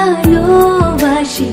ভালোবাসি